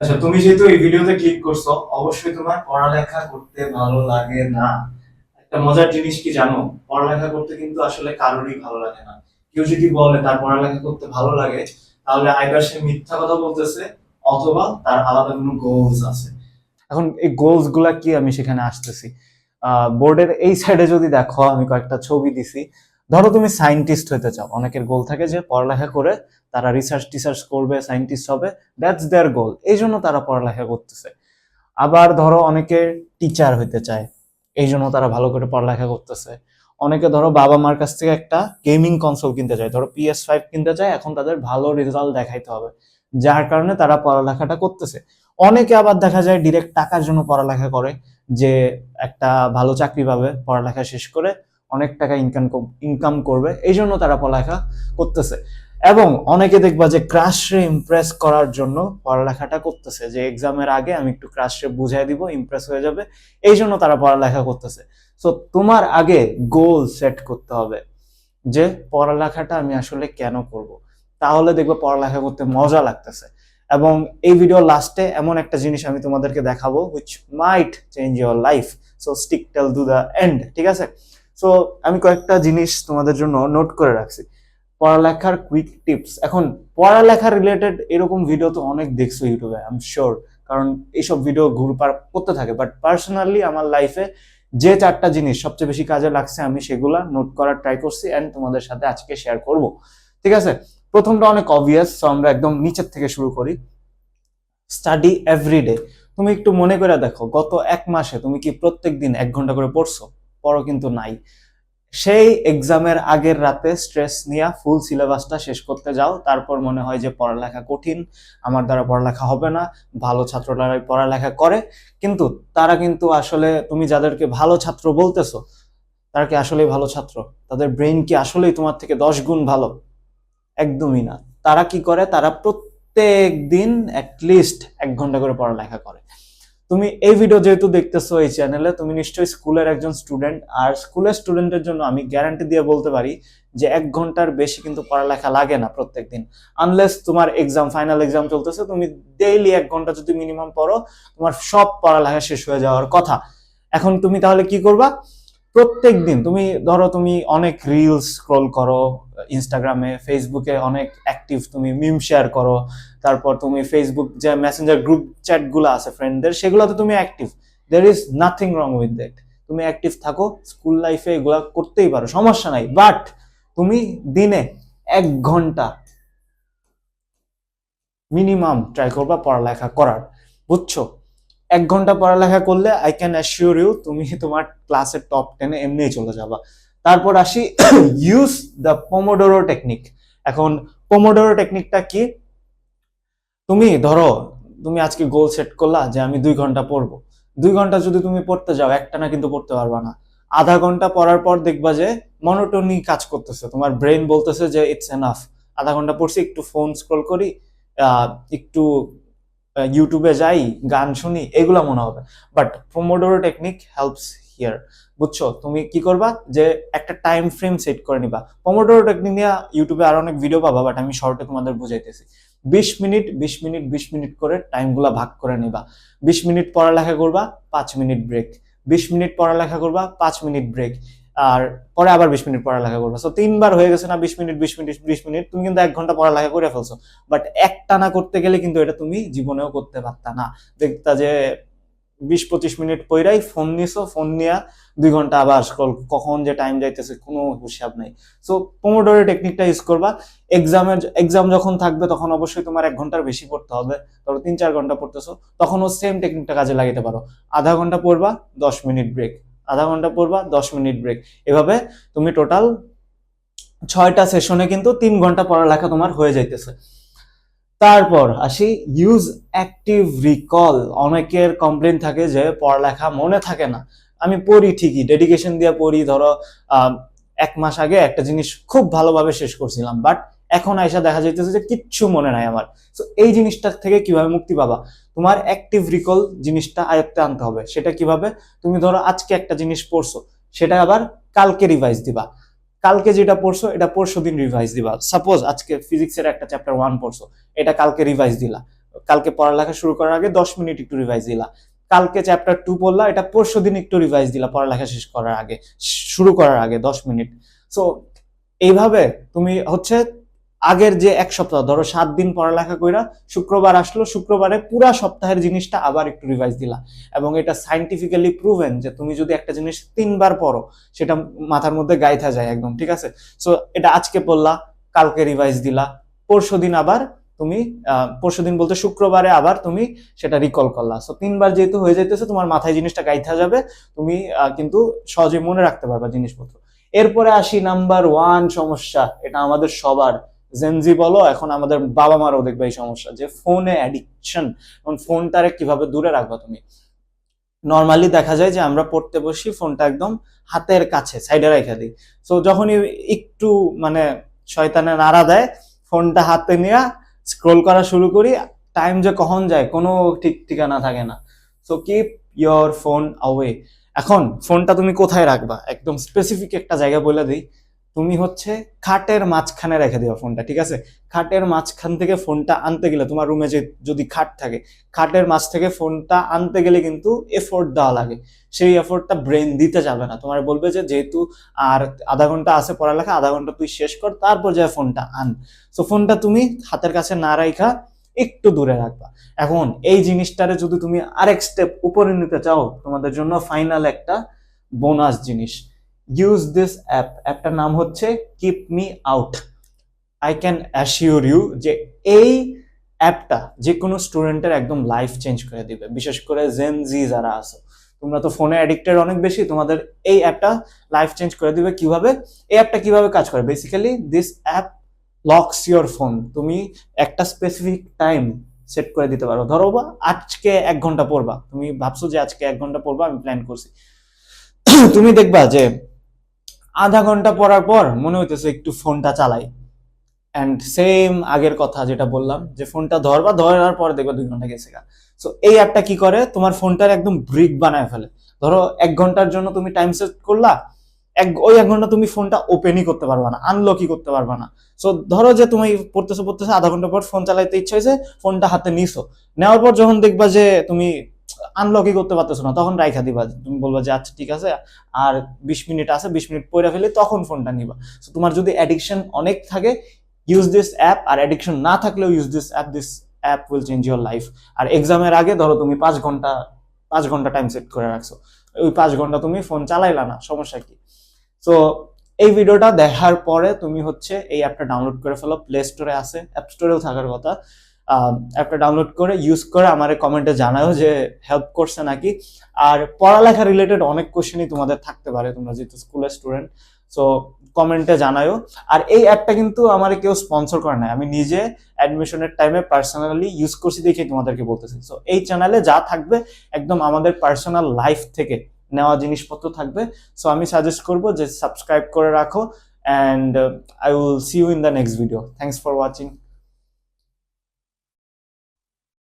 আচ্ছা তুমি যেহেতু এই ভিডিওতে ক্লিক করছ, অবশ্যই তোমার পড়ালেখা করতে ভালো লাগে না। একটা মজার জিনিস কি জানো? পড়ালেখা করতে কিন্তু আসলে কারোরই ভালো লাগে না। কেউ যদি বলে তার পড়ালেখা করতে ভালো লাগে, তাহলে আইবার সে মিথ্যা কথা বলতেছে অথবা তার আলাদা কোনো গোলস আছে। এখন এই গোলসগুলা কি আমি সেখানে আসতেছি? বোর্ডের এই সাইডে যদি দেখো, আমি কয়েকটা ছবি দিছি। ধরো তুমি সায়েন্টিস্ট হতে চাও। অনেকের গোল থাকে যে পড়ালেখা করে তারা রিসার্চ টিসার্চ করবে সায়েন্টিস্ট হবে। দ্যাটস দেয়ার গোল এই জন্য তারা পড়ালেখা করতেছে। আবার ধরো অনেকে টিচার হইতে চায়। এই জন্য তারা ভালো করে পড়ালেখা করতেছে। অনেকে ধরো বাবা মার কাছ থেকে একটা গেমিং কনসোল কিনতে চায় ধরো পিএস ফাইভ কিনতে চায় এখন তাদের ভালো রেজাল্ট দেখাইতে হবে। যার কারণে তারা পড়ালেখাটা করতেছে। অনেকে আবার দেখা যায় ডিরেক্ট টাকার জন্য পড়ালেখা করে, যে একটা ভালো চাকরি পাবে, পড়ালেখা শেষ করে অনেক টাকা ইনকাম ইনকাম করবে এই জন্য তারা পড়ালেখা করতেছে। এবং অনেকে দেখবা যে ক্রাশরে ইমপ্রেস করার জন্য পড়ালেখাটা করতেছে, যে এক্সামের আগে আমি একটু ক্রাশরে বুঝাই দিব ইমপ্রেস হয়ে যাবে এই জন্য তারা পড়ালেখা করতেছে। সো তোমার আগে গোল সেট করতে হবে, যে পড়ালেখাটা আমি আসলে কেন করব? তাহলে দেখবে পড়ালেখা করতে মজা লাগতেছে। এবং এই ভিডিও লাস্টে এমন একটা জিনিস আমি তোমাদেরকে দেখাবো which might change your life so stick till to the end ঠিক আছে? সো আমি কয়েকটা জিনিস তোমাদের জন্য নোট করে রাখছি। পড়ালেখার কুইক টিপস এখন, পড়ালেখা রিলেটেড এরকম ভিডিও তো অনেক দেখছ ইউটিউবে আই এম শিওর কারণ এইসব ভিডিও ঘুরপার করতে থাকে। বাট পার্সোনালি আমার লাইফে যে চারটা জিনিস সবচেয়ে বেশি কাজে লাগছে, আমি সেগুলা নোট করার ট্রাই করছি অ্যান্ড তোমাদের সাথে আজকে শেয়ার করব। ঠিক আছে? প্রথমটা অনেক অবভিয়াস সো আমরা একদম নিচের থেকে শুরু করি। স্টাডি এভরিডে তুমি একটু মনে করে দেখো, গত এক মাসে তুমি কি প্রত্যেক দিন এক ঘণ্টা করে পড়ছো? পড়ো কিন্তু নাই। সেই এক্সামের আগের রাতে স্ট্রেস নিয়ে ফুল সিলেবাসটা শেষ করতে যাও। তারপর মনে হয় যে পড়ালেখা কঠিন, আমার দ্বারা পড়ালেখা হবে না, ভালো ছাত্ররাই পড়ালেখা করে। কিন্তু তারা কিন্তু আসলে, তুমি যাদেরকে ভালো ছাত্র বলতেছো, তারা কি আসলেই ভালো ছাত্র? তাদের ব্রেন কি আসলেই তোমার থেকে দশ গুণ ভালো? একদমই না। তারা কি করে? তারা প্রত্যেক দিন অ্যাটলিস্ট এক ঘণ্টা করে পড়ালেখা করে। তুমি এই ভিডিও যেহেতু দেখতেছো এই চ্যানেলে তুমি নিশ্চয়ই স্কুলের একজন স্টুডেন্ট আর স্কুলের স্টুডেন্টের জন্য আমি গ্যারান্টি দিয়ে বলতে পারি যে এক ঘণ্টার বেশি কিন্তু পড়ালেখা লাগে না প্রত্যেক দিন আনলেস তোমার এক্সাম ফাইনাল এক্সাম চলতেছে, তুমি ডেইলি এক ঘণ্টা যদি মিনিমাম পড়ো, তোমার সব পড়ালেখা শেষ হয়ে যাওয়ার কথা। এখন তুমি তাহলে কি করবা? প্রত্যেক দিন তুমি, ধরো তুমি অনেক রিলস স্ক্রল করো ইনস্টাগ্রামে ফেসবুকে অনেক অ্যাক্টিভ তুমি মিম শেয়ার করো, তারপর তুমি ফেসবুক যে মেসেঞ্জার গ্রুপ চ্যাটগুলো আছে ফ্রেন্ডদের সেগুলোতে তুমি active there is nothing wrong with that তুমি অ্যাক্টিভ থাকো স্কুল লাইফে এগুলা করতেই পারো, সমস্যা নাই। বাট তুমি দিনে এক ঘণ্টা মিনিমাম ট্রাই করবা পড়ালেখা করার। বুঝছ? এক ঘণ্টা পড়ালেখা করলে আই ক্যান অ্যাসিওর ইউ তুমি তোমার ক্লাসের টপ টেনে এমনিই চলে যাবা। তারপর আসি ইউজ দ্য পোমোডোরো টেকনিক এখন পোমোডোরো টেকনিকটা কি? তুমি, ধরো, তুমি আজকে গোল সেট করলা যে আমি দুই ঘণ্টা পড়ব। দুই ঘণ্টা যদি তুমি পড়তে যাও একটা না কিন্তু পড়তে পারবা না। আধা ঘণ্টা পড়ার পর দেখবা যে মনোটনি কাজ করতেছে। তোমার ব্রেন বলতেছে যে ইটস এনাফ আধা ঘণ্টা পড়ছি, একটু ফোন স্ক্রল করি একটু ইউটিউবে যাই, গান শুনি, এগুলা মনে হবে। But pomodoro technique helps here বুঝছ? তুমি কি করবা? যে একটা টাইম ফ্রেম সেট করে নিবা। পমোডোরো টেকনিক নিয়ে ইউটিউবে আরও অনেক ভিডিও পাবা বাট আমি শর্টে তোমাদের বুঝাইতেছি। বিশ মিনিট বিশ মিনিট বিশ মিনিট করে টাইমগুলা ভাগ করে নিবা। বিশ মিনিট পড়ালেখা করবা, পাঁচ মিনিট ব্রেক বিশ মিনিট পড়ালেখা করবা, পাঁচ মিনিট ব্রেক আর পরে আবার বিশ মিনিট পড়ালেখা করবা। সো তিনবার হয়ে গেছে না, বিশ মিনিট বিশ মিনিট বিশ মিনিট। তুমি কিন্তু এক ঘণ্টা পড়ালেখা করে ফেলছো। বাট একটানা করতে গেলে কিন্তু এটা তুমি জীবনেও করতে পারতা না। দেখতা যে বিশ পঁচিশ মিনিট পইরাই ফোন নিছো, ফোন নিয়া দুই ঘণ্টা আবার স্ক্রল কখন যে টাইম যাইতেছে কোনো হিসাব নাই। সো পোমোডোরের টেকনিকটা ইউজ করবা। এক্সামের এক্সাম যখন থাকবে তখন অবশ্যই তোমার এক ঘণ্টার বেশি পড়তে হবে। ধরো তিন চার ঘণ্টা পড়তেছো তখনও সেম টেকনিকটা কাজে লাগাতে পারো। আধা ঘণ্টা পড়বা, দশ মিনিট ব্রেক আধা ঘণ্টা পড়বা, দশ মিনিট ব্রেক এভাবে তুমি টোটাল ছয়টা সেশনে কিন্তু তিন ঘণ্টা পড়ালেখা তোমার হয়ে যাইতেছে। তারপর আসি ইউজ অ্যাক্টিভ রিকল অনেকের কমপ্লেন থাকে যে পড়ালেখা মনে থাকে না। আমি পড়ি ঠিকই ডেডিকেশন দিয়ে পড়ি, ধরো এক মাস আগে একটা জিনিস খুব ভালোভাবে শেষ করছিলাম বাট এখন আইসা দেখা যাইতেছে যে কিচ্ছু মনে নাই আমার। তো এই জিনিসটা থেকে কীভাবে মুক্তি পাবা? তোমার অ্যাক্টিভ রিকল জিনিসটা আয়ত্তে আনতে হবে। সেটা কীভাবে? তুমি ধরো, আজকে একটা জিনিস পড়ছো, সেটা আবার কালকে রিভাইজ দিবা। কালকে যেটা পড়ছো, এটা পরশু দিন রিভাইজ দিবা। সাপোজ আজকে ফিজিক্সের একটা চ্যাপ্টার ওয়ান পড়ছো, এটা কালকে রিভাইজ দিলা। কালকে পড়ালেখা শুরু করার আগে দশ মিনিট একটু রিভাইজ দিলা। কালকে চ্যাপ্টার টু পড়লা, এটা পরশু দিন একটু রিভাইজ দিলা, পড়ালেখা শেষ করার আগে, শুরু করার আগে দশ মিনিট। সো এইভাবে তুমি হচ্ছে আগের যে এক সপ্তাহ, ধরো সাত দিন পড়ালেখা কইরা শুক্রবার আসলো, শুক্রবারে পুরা সপ্তাহের জিনিসটা আবার একটু রিভাইজ দিলা। এবং এটা সাইন্টিফিক্যালি প্রুভেন যে তুমি যদি একটা জিনিস তিনবার পড়ো, সেটা মাথার মধ্যে গাইথা যায় একদম, ঠিক আছে? সো এটা আজকে পড়লা, কালকে রিভাইজ দিলা পরশু দিন আবার তুমি পরশু দিন বলতে শুক্রবারে আবার তুমি সেটা রিকল করলা। সো তিনবার যেহেতু হয়ে যাইতেছে, তোমার মাথায় জিনিসটা গাইথা যাবে, তুমি কিন্তু সহজে মনে রাখতে পারবা জিনিসপত্র। এরপরে আসি নাম্বার ওয়ান সমস্যা, এটা আমাদের সবার জেনজি বলো, এখন আমাদের বাবা মারও দেখবে এই সমস্যা যে ফোনে অ্যাডিকশন এখন ফোনটারে কীভাবে দূরে রাখবা তুমি। নর্মালি দেখা যায় যে আমরা পড়তে বসি, ফোনটা একদম হাতের কাছে সাইডে রেখে দিই। সো যখনই একটু মানে শয়তানে নাড়া দেয়, ফোনটা হাতে নিয়ে স্ক্রোল করা শুরু করি টাইম যে কখন যায় কোনো ঠিক ঠিকানা থাকে না। So keep your phone away এখন ফোনটা তুমি কোথায় রাখবা? একদম স্পেসিফিক একটা জায়গা বলে দিই। তুমি হচ্ছে খাটের মাঝখানে রেখে দিও ফোনটা, ঠিক আছে? খাটের মাঝখান থেকে ফোনটা আনতে গেলে, তোমার রুমে যে, যদি খাট থাকে, খাটের মাঝ থেকে ফোনটা আনতে গেলে কিন্তু এফোর্ট দেওয়া লাগে। সেই এফোর্টটা ব্রেন দিতে যাবে না। তোমার বলবে যে, যেহেতু আর আধা ঘণ্টা আছে পড়ালেখা, আধা ঘণ্টা তুই শেষ কর, তারপর যায় ফোনটা আন। সো ফোনটা তুমি হাতের কাছে না রাখা একটু দূরে রাখবা। এখন এই জিনিসটারে যদি তুমি আরেক স্টেপ উপরে নিতে চাও, তোমাদের জন্য ফাইনাল একটা বোনাস জিনিস। ইউজ দিস অ্যাপ অ্যাপটার নাম হচ্ছে keep me out I can assure you যে এই অ্যাপটা যে কোনো স্টুডেন্টের একদম লাইফ চেঞ্জ করে দিবে। বিশেষ করে জেন জি যারা আছো। তোমরা তো ফোনে অ্যাডিক্টেড অনেক বেশি, তোমাদের এই অ্যাপটা লাইফ চেঞ্জ করে দিবে কীভাবে? এই অ্যাপটা কীভাবে কাজ করে? Basically this app locks your phone তুমি একটা স্পেসিফিক টাইম সেট করে দিতে পারো। ধরো বা আজকে এক ঘণ্টা পড়বা। তুমি ভাবছ যে আজকে এক ঘণ্টা পড়বা, আমি প্ল্যান করছি। তুমি দেখবা যে আধা ঘণ্টা পড়ার পর মনে হইতেছে একটু ফোনটা চালাই। অ্যান্ড সেম আগের কথা যেটা বললাম, যে ফোনটা ধরবা, ধরার পর দেখবা দুই ঘণ্টা গেছে গা। সো এই অ্যাপটা কি করে? তোমার ফোনটার একদম ব্রিক বানায় ফেলে। ধরো এক ঘণ্টার জন্য তুমি টাইম সেট করলা, এক, ওই এক ঘণ্টা তুমি ফোনটা ওপেনই করতে পারবা না আনলকই করতে পারবা না। সো ধরো যে তুমি পড়তেছো পড়তেছো, আধা ঘণ্টা পর ফোন চালাইতে ইচ্ছা হয়েছে ফোনটা হাতে নিছো। নেওয়ার পর যখন দেখবা যে তুমি আনলকই করতে পারতেছো না, তখন রাইখা দিবা, তুমি বলবা যে আচ্ছা ঠিক আছে, আর বিশ মিনিট আছে, বিশ মিনিট পরে ফেলে তখন ফোনটা নিবা। সো তোমার যদি অ্যাডিকশন অনেক থাকে ইউজ দিস অ্যাপ আর অ্যাডিকশন না থাকলেও use this app this app will change your life আর এক্সামের আগে ধরো তুমি পাঁচ ঘণ্টা পাঁচ ঘণ্টা টাইম সেট করে রাখছো, ওই পাঁচ ঘণ্টা তুমি ফোন চালাইলা না, সমস্যা কি? সো এই ভিডিওটা দেখার পরে তুমি হচ্ছে এই অ্যাপটা ডাউনলোড করে ফেলো প্লে স্টোরে আছে অ্যাপ স্টোরেও থাকার কথা। অ্যাপটা ডাউনলোড করে ইউজ করে আমার কমেন্টে জানাও যে হেল্প করছে নাকি। আর পড়ালেখা রিলেটেড অনেক কোশ্চেনই তোমাদের থাকতে পারে, তোমরা যেহেতু স্কুলের স্টুডেন্ট সো কমেন্টে জানাও আর এই অ্যাপটা কিন্তু আমার কেউ স্পন্সর করে নাই। আমি নিজে অ্যাডমিশনের টাইমে পার্সোনালি ইউজ করছি দেখে তোমাদেরকে বলতেছি। সো এই চ্যানেলে যা থাকবে একদম আমাদের পার্সোনাল লাইফ থেকে নেওয়া জিনিসপত্র থাকবে। সো আমি সাজেস্ট করব যে সাবস্ক্রাইব করে রাখো and I will see you in the next video thanks for watching